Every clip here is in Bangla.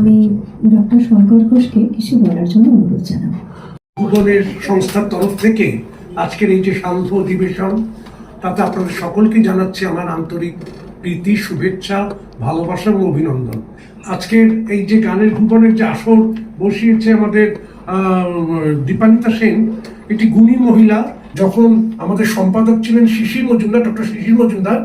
আমি ডক্টর শঙ্কর ঘোষকে কিছু বলার জন্য অনুরোধ জানাব। সংস্থার তরফ থেকে আজকের এই যে শান্ত অধিবেশন, তাতে আপনাদের সকলকে জানাচ্ছি আমার আন্তরিক প্রীতি, শুভেচ্ছা, ভালোবাসা এবং অভিনন্দন। আজকের এই যে গানের ভুবনের যে আসর বসিয়েছে আমাদের দীপানিতা সেন, এটি গুণী মহিলা, যখন আমাদের সম্পাদক ছিলেন শিশির মজুমদার, ডক্টর শিশির মজুমদার,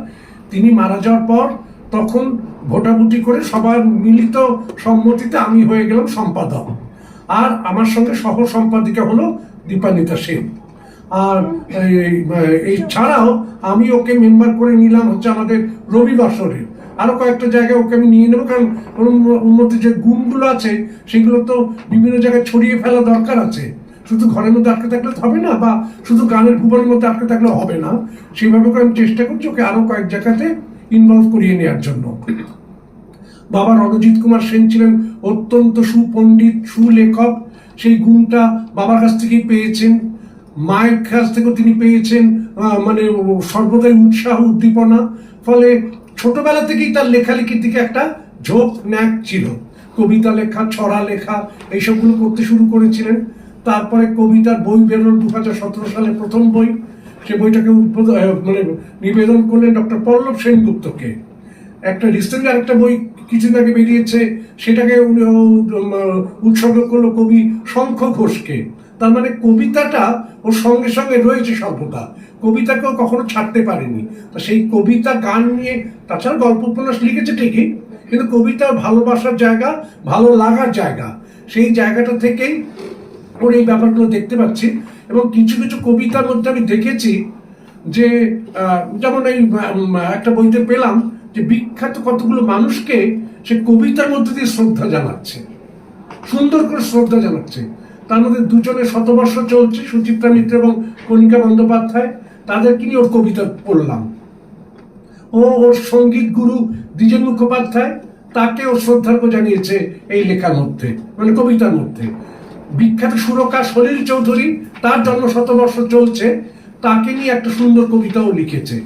তিনি মারা যাওয়ার পর তখন ভোটাভুটি করে সবার মিলিত সম্মতিতে আমি হয়ে গেলাম সম্পাদক। আর আমার সঙ্গে সহ সম্পাদিকা হলো দীপানিতা সেন। আর এই- ছাড়াও আমি ওকে মেম্বার করে নিলাম হচ্ছে আমাদের রবিবাসরে। আরও কয়েকটা জায়গায় ওকে আমি নিয়ে নেব, কারণ ওর মধ্যে যে গুণগুলো আছে, সেগুলো তো বিভিন্ন জায়গায় ছড়িয়ে ফেলা দরকার আছে। শুধু ঘরের মধ্যে আটকে থাকলে হবে না, বা শুধু গানের ভুবনের মধ্যে আটকে থাকলে হবে না। সেইভাবে করে আমি চেষ্টা করছি ওকে আরও কয়েক জায়গাতে ইনভলভ করিয়ে নেওয়ার জন্য। বাবা রণজিৎ কুমার সেন ছিলেন অত্যন্ত সুপণ্ডিত, সুলেখক। সেই গুণটা বাবার কাছ থেকেই পেয়েছেন। মায়ের কাছ থেকেও তিনি পেয়েছেন মানে সর্বদাই উৎসাহ, উদ্দীপনা। ফলে ছোটবেলা থেকেই তার লেখালেখির দিকে একটা ঝোঁক, ন্যাক ছিল। কবিতা লেখা, ছড়া লেখা, এইসবগুলো করতে শুরু করেছিলেন। তারপরে কবিতার বই বেরোল দু হাজার সতেরো সালে প্রথম বই। সে বইটাকে মানে নিবেদন করলেন ডক্টর পল্লব সেনগুপ্তকে। একটা রিসেন্ট আরেকটা বই কিছুদিন আগে বেরিয়েছে, সেটাকে উৎসর্গ করল কবি শঙ্খ ঘোষকে। তার মানে কবিতাটা ওর সঙ্গে সঙ্গে রয়েছে সর্বদা কবিতাকেও কখনো ছাড়তে পারেনি। তা সেই কবিতা গান নিয়ে, তাছাড়া গল্প উপন্যাস লিখেছে ঠিকই, কিন্তু কবিতা ভালোবাসার জায়গা, ভালো লাগার জায়গা, সেই জায়গাটা থেকেই ওর এই ব্যাপারগুলো দেখতে পাচ্ছি এবং কিছু কিছু কবিতার মধ্যে আমি দেখেছি যে যেমন এই একটা বইতে পেলাম যে বিখ্যাত কতগুলো মানুষকে সে কবিতার মধ্যে দিয়ে শ্রদ্ধা জানাচ্ছে, সুন্দর করে শ্রদ্ধা জানাচ্ছে। তার মধ্যে দুজনে শতবর্ষ চলছে, সুচিত্রা মিত্র এবং কণিকা বন্দ্যোপাধ্যায়। তাদেরকে নিয়ে ওর কবিতা পড়লাম। ও ওর সংগীত গুরু দ্বিজেন মুখোপাধ্যায়, তাকে ও শ্রদ্ধার্ঘ জানিয়েছে এই লেখার মধ্যে মানে কবিতার মধ্যে। বিখ্যাত সুরকার সলিল চৌধুরী, তার জন্ম শতবর্ষ চলছে, তাকে নিয়ে একটা সুন্দর কবিতাও লিখেছে।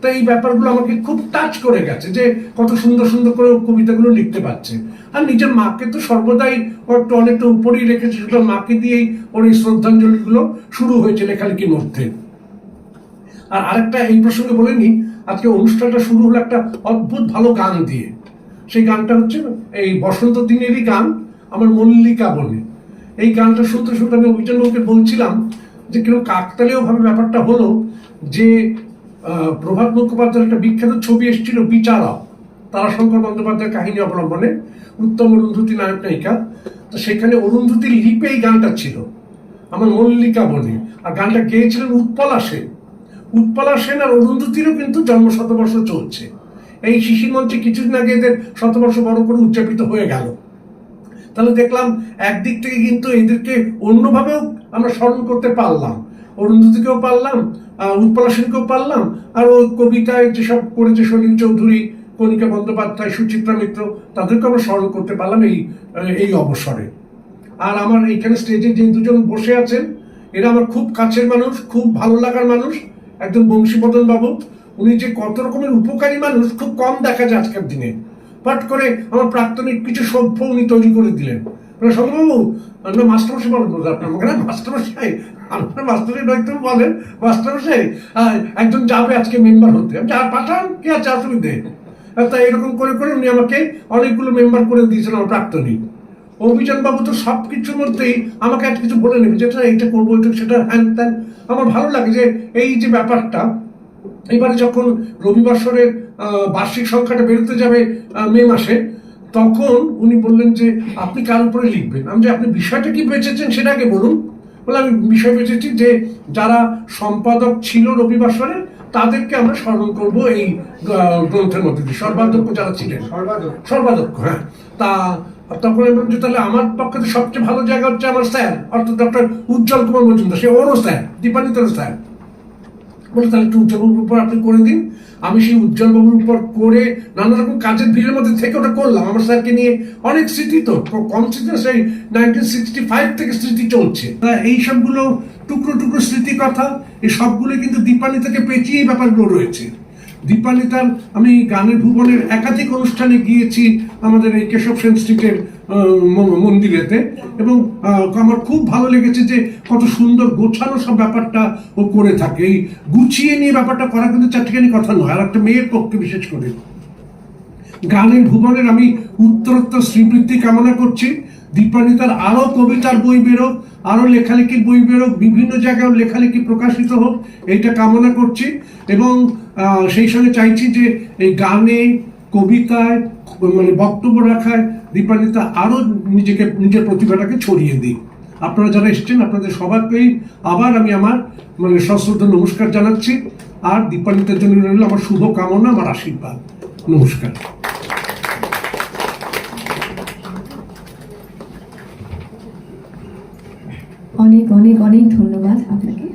তো এই ব্যাপারগুলো আমাকে খুব টাচ করে গেছে যে কত সুন্দর সুন্দর করে কবিতাগুলো লিখতে পারছে। আর নিজের মাকে তো সর্বদাই ওর একটু অনেকটা উপরেই রেখেছে সুতরাং মাকে দিয়েই ওর এই শ্রদ্ধাঞ্জলিগুলো শুরু হয়েছে লেখালেখির মধ্যে। আর আরেকটা এই প্রসঙ্গে বলে নি, আজকে অনুষ্ঠানটা শুরু হলো একটা অদ্ভুত ভালো গান দিয়ে। সেই গানটা হচ্ছে এই বসন্ত দিনেরই গান, আমার মল্লিকা বনে এই গানটা শুনতে শুনতে আমি অভিযানবাবুকে বলছিলাম যে কীরকম কাকতালীয় ভাবে ব্যাপারটা হলো যে প্রভাত মুখোপাধ্যায়ের একটা বিখ্যাত ছবি এসেছিল বিচারা তারাশঙ্কর বন্দ্যোপাধ্যায়ের কাহিনী অবলম্বনে উত্তম অরুন্ধতী নায়ক নায়িকা। তো সেখানে অরুন্ধতির লিপে এই গানটা ছিল। আমার মল্লিকা বনে। আর গানটা গেয়েছিলেন উৎপলা সেন। উৎপলা সেন আর অরুন্ধতিরও কিন্তু জন্ম শতবর্ষ চলছে। এই শিশির মঞ্চে কিছুদিন আগে এদের শতবর্ষ বড় করে উদযাপিত হয়ে গেল। তাহলে দেখলাম একদিক থেকে কিন্তু এদেরকে অন্যভাবেও আমরা স্মরণ করতে পারলাম। অরুন্ধতিকেও পারলাম উৎপলা সেনকেও পারলাম, আর ওই কবিতায় যেসব করেছে সলিল চৌধুরী, কণিকা বন্দ্যোপাধ্যায়, সুচিত্রা মিত্র তাদেরকে আমরা স্মরণ করতে পারলাম এই এই অবসরে। আর আমার এখানে স্টেজে যে দুজন বসে আছেন, এরা আমার খুব কাছের মানুষ, খুব ভালো লাগার মানুষ, একজন বংশীবদন বাবু। উনি যে কত রকমের উপকারী মানুষ, খুব কম দেখা যায় আজকের দিনে। পাট করে আমার প্রাক্তনিক কিছু সভ্য উনি তৈরি করে দিলেন। সঙ্গবাবু না মাস্টারমশাই বলেন বোধ আপনার না মাস্টারমশাই, আপনার মাস্টারের দায়িত্ব বলেন, মাস্টারমশাই একজন যাবে আজকে মেম্বার হতে। আমি যা পাঠান, কি আছে অসুবিধে তাই এরকম করে করে উনি আমাকে অনেকগুলো মেম্বার করে দিয়েছেন আমার প্রাক্তনিক অভিযান বাবু তো সব কিছুর মধ্যেই আমাকে একটা কিছু বলে নেবে, যেটা এইটা করব এটা সেটা হ্যান ত্যান। আমার ভালো লাগে যে এই যে ব্যাপারটা এবারে যখন রবিবাসরের আহ, বার্ষিক সংখ্যাটা বেরোতে যাবে মে মাসে তখন উনি বললেন যে আপনি কার উপরে লিখবেন? আমি যে আপনি বিষয়টা কি বেঁচেছেন সেটা আগে বলুন। বলে আমি বিষয় বেঁচেছি যে যারা সম্পাদক ছিল রবিবাসরে তাদেরকে আমরা স্মরণ করব এই গ্রন্থের মধ্যে দিয়ে। সর্বাধ্যক্ষ যারা ছিলেন। সর্বাধ্যক্ষ। হ্যাঁ। তা তখন আমি বললাম যে তাহলে আমার পক্ষে সবচেয়ে ভালো জায়গা হচ্ছে আমার স্যার অর্থাৎ ডক্টর উজ্জ্বল কুমার মজুমদার। সে ওরও স্যার দীপানিতেরও স্যার। বলে তাহলে একটু উজ্জ্বলবাবুর উপর আপনি করে দিন। আমি সেই উজ্জ্বলবাবুর উপর করে নানা রকম কাজের ভিড়ের মধ্যে থেকে ওটা করলাম। আমার স্যারকে নিয়ে অনেক স্মৃতি তো কম স্মৃতি সেই নাইনটিন সিক্সটি ফাইভ থেকে স্মৃতি চলছে। এই সবগুলো টুকরো টুকরো স্মৃতি কথা এই সবগুলো কিন্তু দীপালি থেকে পেঁচিয়ে ব্যাপারগুলো রয়েছে। দীপালি তার আমি গানের ভুবনের একাধিক অনুষ্ঠানে গিয়েছি আমাদের এই কেশব সেন স্ট্রিটের মন্দিরেতে। এবং আমার খুব ভালো লেগেছে যে কত সুন্দর গোছানো সব ব্যাপারটা ও করে থাকে। এই গুছিয়ে নিয়ে ব্যাপারটা করা কিন্তু চারটিখানি কথা নয়, আর একটা মেয়ের পক্ষে বিশেষ করে। গানের ভুবনের আমি উত্তরোত্তর শ্রীবৃদ্ধি কামনা করছি। দীপান্বিতার আরও কবিতার বই বেরোক আরও লেখালেখির বই বেরোক, বিভিন্ন জায়গায় লেখালেখি প্রকাশিত হোক, এইটা কামনা করছি। এবং সেই সঙ্গে চাইছি যে এই গানে, কবিতায় মানে বক্তব্য রাখায় দীপান্বিতা আরও নিজেকে, নিজের প্রতিভাটাকে ছড়িয়ে দিই আপনারা যারা এসছেন, আপনাদের সবাইকেই আবার আমি আমার মানে সশ্রদ্ধ নমস্কার জানাচ্ছি। আর দীপান্বিতার জন্য রইল আমার শুভ কামনা আমার আশীর্বাদ। নমস্কার। অনেক অনেক অনেক ধন্যবাদ আপনাকে।